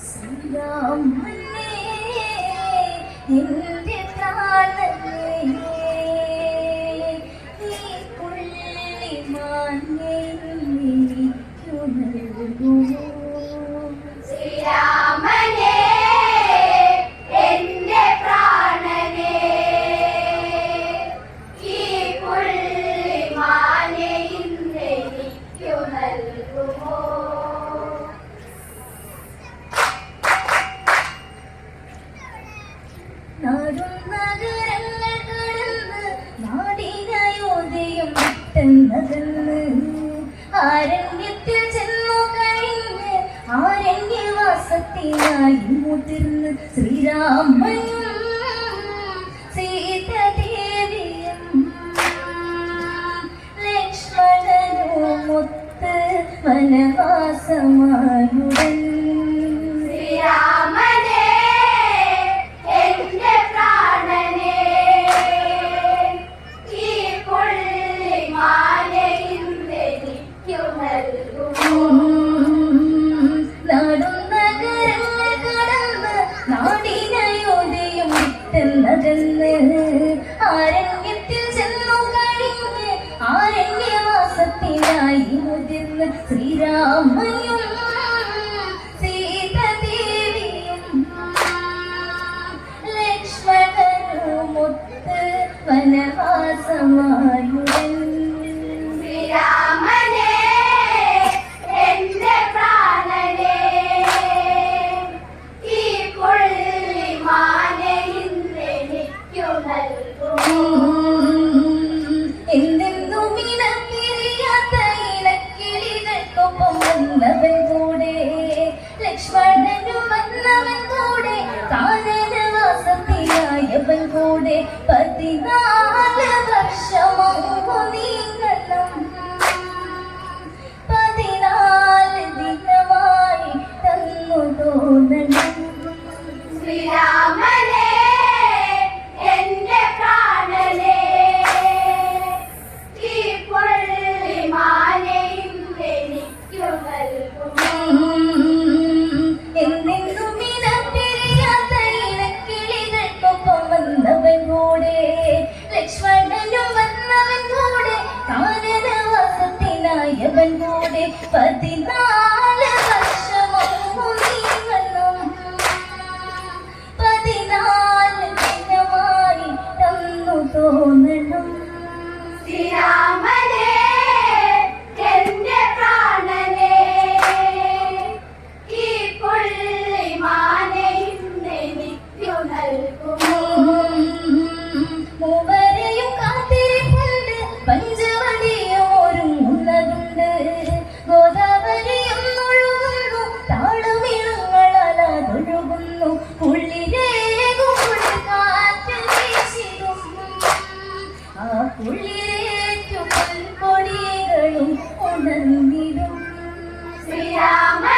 ശ്രീരാമേ എന്റെ പ്രാണനേ വരുന്നതെന്ന് ആരണ്യത്തിൽ ചെന്നു കഴിഞ്ഞ് ആരണ്യവാസത്തിനായി മുതിർന്ന് ശ്രീരാമനും സീതദേവിയും ലക്ഷ്മണനും ഒത്ത് വനവാസമായി padre പതിനാല് വർഷമോ നീങ്ങണം പതിനാല് ദിനമായി തന്നു തോന്നണം ശ്രീരാ പതിനാല് Si amé.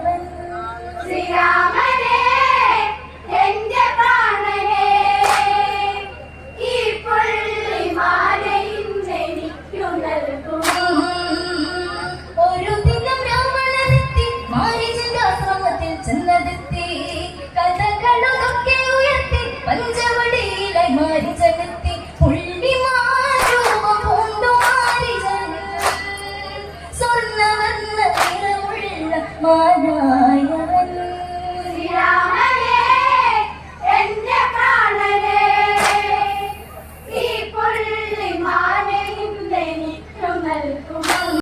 Sri Ramana. Bye.